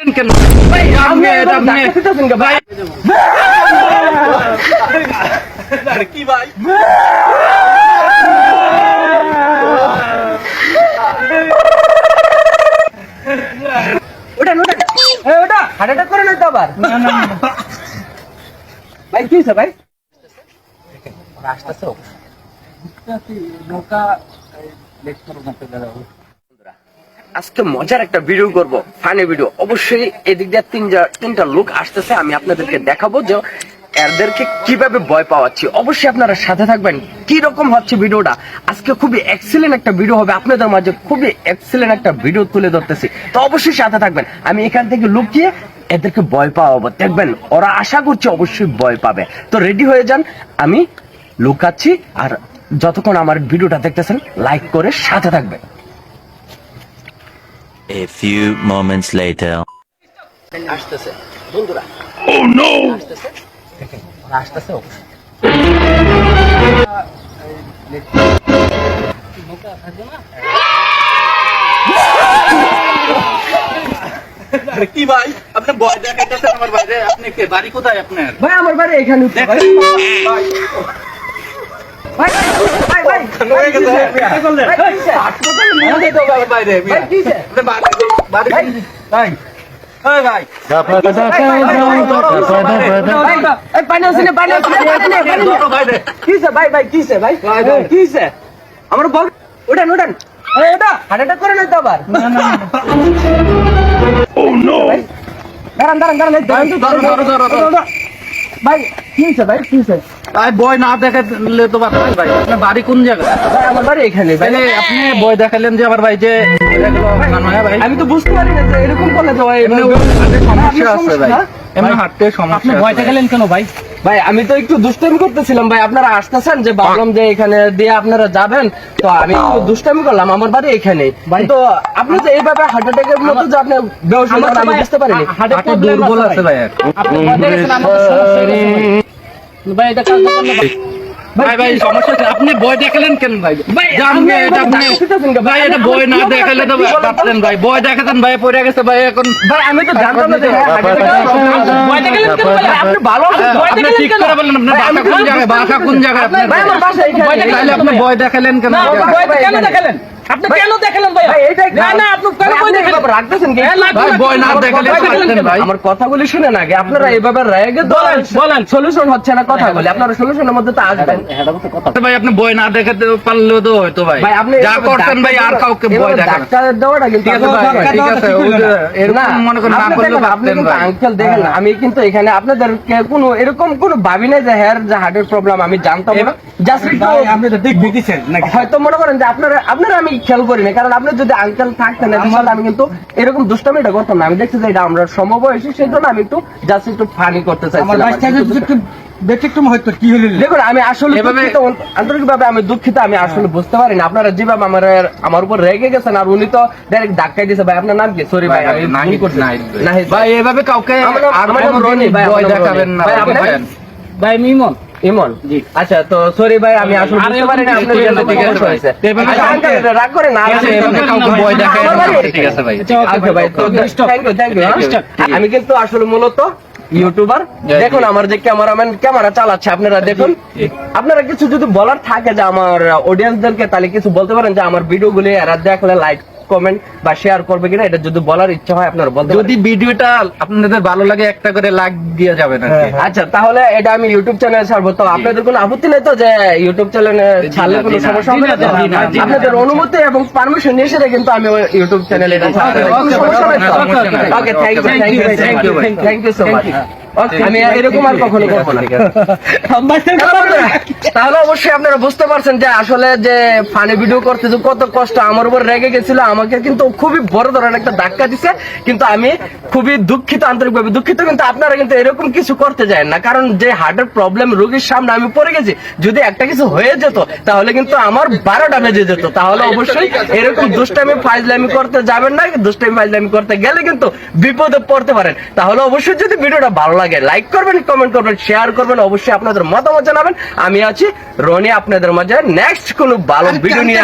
কেন? ভাই আপনি আপনি ভাই কি ভাই ওটা ওটা। এ ওটা হার্ট অ্যাটাক করে না তো আবার? ভাই কি হয়েছে ভাই? রাস্তা তো। নৌকা আজকে মজার একটা ভিডিও করব ফানি ভিডিও অবশ্যই এদিক দিয়ে তিনটা তিনটা লোক আসতেছে, আমি আপনাদেরকে দেখাবো যে এদেরকে কীভাবে ভয় পাওয়াচ্ছি। অবশ্যই আপনারা সাথে থাকবেন। কি রকম হচ্ছে ভিডিওটা আজকে খুবই এক্সেলেন্ট একটা ভিডিও হবে। আপনাদের মাঝে খুবই এক্সেলেন্ট একটা ভিডিও তুলে ধরতেছি। তো অবশ্যই সাথে থাকবেন। আমি এখান থেকে লুকিয়ে এদেরকে ভয় পাওয়াবো। দেখবেন, ওরা আশা করছে অবশ্যই ভয় পাবে। তো রেডি হয়ে যান। আমি লুকাচ্ছি। আর যতক্ষণ আমার ভিডিওটা দেখতেছেন লাইক করে সাথে থাকবেন। A few moments later. আসতেছে। বন্ধুরা। আসতেছে দেখেন, ওরা আসতেছে অবশ্যই আরে কি ভাই? আপনি ভয় দেখাইতেছেন আমার বাইরে। আপনি কে? বাড়ি কোথায় আপনার? ভাই আমার বাড়ি এখানে উঠছে, ভাই ভাই ভাই ভাই ভাই হয়ে। ভাই? ভাই, আমার। ভাই, ভাই, ভাই ভাই ভাই, ভাই, ভাই ভাই ভাই ভাই, ভাই। বল উঠান উঠান এই ওটা হার্ট অ্যাটাক করে না তো আবার ভাই, দাঁড়ান দাঁড়ান দাঁড়ান এই ধরেন তো, ধরো, ধরো, ধরো, ধরো। ভাই? কিসে ভাই ভাই বয় না দেখালে তো পারতেন ভাই। আপনার বাড়ি কোন জায়গায়? ভাই আমার বাড়ি এখানে ভাই। আপনি বয় দেখালেন যে আমার ভাই যে ভাই। আমি তো বুঝতে পারি না যে এরকম করলে তো ভাই এমনি সমস্যা আছে ভাই। এমনি হাঁটতে সমস্যা ভয় দেখালেন কেন ভাই? ভাই আমি তো একটু দুষ্টামি করতেছিলাম ভাই আপনারা আসতেছেন যে ভাবলাম যে এখানে দিয়ে আপনারা যাবেন তো আমি একটু দুষ্টামি করলাম আমার বাড়ি এখানে। তো আপনি তো এইভাবে হার্ট অ্যাটাকের মতো যে আপনি যাবেন, আমি বুঝতে পারিনি। হাতে দুর্বল আছে ভাই। ভাই ভাই সমস্যা আছে। আপনি বয় দেখালেন কেন ভাই? ভাই, আপনি এটা এভাবে আপনি ডাকতেছেন কেন? ভাই এটা বয় না দেখালে তো পারতেন ভাই। বয় দেখাতেন ভাই পড়ে গেছে ভাই এখন ভাই আমি তো জানতাম না যে heart দেখালেন কেন ভাই? আপনি ভালো আছেন, ভয় দেখালেন ঠিক করে বলেন আপনার বাসা কোন জায়গায় বাসা কোন জায়গায় আপনার ভাই আমার বাসা এখানে। আপনি বয় দেখালেন কেন? না, কেন দেখালেন? আপনি কেন দেখালেন ভাই? ভাই, এইটা একটু- না না আপনি কেন বই দেখালেন রাখতেছেন কি? ভাই না দেখালেন ভাই। আমার কথাগুলি শুনেন আগে। আপনারা এইভাবে রেগে বলেন বলেন সলিউশন হচ্ছে না কথা আপনারা সলিউশনের মধ্যে তো আসবেন। ভাই আপনি বয় না দেখাতে পারলেও তো হয়তো ভাই। ভাই আপনি যা করতেন ভাই আর কাউকে এভাবে দেখান ডাক্তার দেওয়াটা কিন্তু ঠিক আছে আপনার ভাই দরকার। ঠিক আছে ওই যে এরকম মনে করেন না আপনি আপনি কিন্তু আঙ্কেল দেখেন আমি কিন্তু এখানে আপনাদেরকে কোনো এরকম কোনো ভাবি নাই যে হেয়ার যে হার্টের প্রবলেম আমি জানতাম না। জাস্ট আপনি তো দিক দিতেছেন নাকি? হয়তো মনে করেন যে আপনারা আপনারা আমি খেয়াল করি না কারণ আপনি যদি আঙ্কেল থাকতেন আমি কিন্তু এরকম দুষ্টামিটা করতাম না। আমি দেখছি যে এটা আমরা সমবয়সী সেই জন্য আমি একটু জাস্ট একটু ফানি করতে আমার চাইছিলাম বাচ্চা যদি একটু ব্যতিক্রম হয়তো কি হলো? দেখুন আমি আসলে এভাবে- দুঃখিত আন্তরিক ভাবে আমি দুঃখিত আমি আসলে বুঝতে পারি না। আপনারা যেভাবে আমার আমার উপর রেগে গেছেন আর উনি তো ডাইরেক্ট ধাক্কাই দিয়েছে। ভাই আপনার নাম কি? সরি ভাই আমি করছি। ভাই। এভাবে কাউকে আর আমার রনি ভাই, ভয় দেখাবেন না ভাই, ভাই, আপনার- বুঝলেন? ভাই মিমন ইমন? আচ্ছা তো সরি ভাই আমি আসলে বুঝতে পারি না আপনার জন্য ঠিক আছে হয়েছে তো এভাবে আচ্ছা, কাউকে- আঙ্কেল, রাগ করে না ঠিক আছে, এভাবে কাউকে ভয় দেখায় না, আমার বাড়ি- ঠিক আছে ভাই। আচ্ছা ভাই তো থ্যাংক ইউ থ্যাংক ইউ আমি কিন্তু আসলে মূলত ইউটিউবার দেখুন আমার যে ক্যামেরাম্যান ক্যামেরা চালাচ্ছে আপনারা দেখুন। আপনারা কিছু যদি বলার থাকে যে আমার অডিয়েন্সদেরকে তাহলে কিছু বলতে পারেন যে আমার ভিডিওগুলি এরা দেখলে লাইক কমেন্ট বা শেয়ার করবে কিনা এটা যদি বলার ইচ্ছা হয় আপনারা বলতে যদি ভিডিওটা আপনাদের ভালো লাগে একটা করে লাইক দিয়ে যাবেন আর কি। পারেন। আচ্ছা তাহলে এটা আমি ইউটিউব চ্যানেলে ছাড়বো। তো আপনাদের কোনো আপত্তি নেই তো যে ইউটিউব চ্যানেলে ছাড়লে কোনো সমস্যা হবে না না, না। আপনাদের অনুমতি এবং পারমিশন নিয়ে সেটা কিন্তু আমি ইউটিউব চ্যানেলে এটা okay, okay thank you thank you thank you thank thank you so much আমি এরকম আর কখনো করব না। তাহলে অবশ্যই আপনারা বুঝতে পারছেন যে আসলে যে ফানি ভিডিও করতে যে কত কষ্ট আমার উপর রেগে গেছিল আমাকে কিন্তু খুবই বড় ধরনের একটা ধাক্কা দিছে কিন্তু আমি খুবই দুঃখিত আন্তরিকভাবে দুঃখিত কিন্তু আপনারা কিন্তু এরকম কিছু করতে যায় না। কারণ যে হার্টের প্রবলেম রোগীর সামনে আমি পড়ে গেছি যদি একটা কিছু হয়ে যেত তাহলে কিন্তু আমার বারোটা বেজে যেত। তাহলে অবশ্যই এরকম দুষ্টামি ফাইজলামি করতে যাবেন না দুষ্টামি ফাইজলামি করতে গেলে কিন্তু বিপদে পড়তে পারেন। তাহলে অবশ্যই যদি ভিডিওটা ভালো লাগে লাইক করবেন কমেন্ট করবেন শেয়ার করবেন অবশ্যই আপনাদের মতামত জানাবেন। আমি আছি রনি আপনাদের মাঝে নেক্সট কোনো ভালো ভিডিও নিয়ে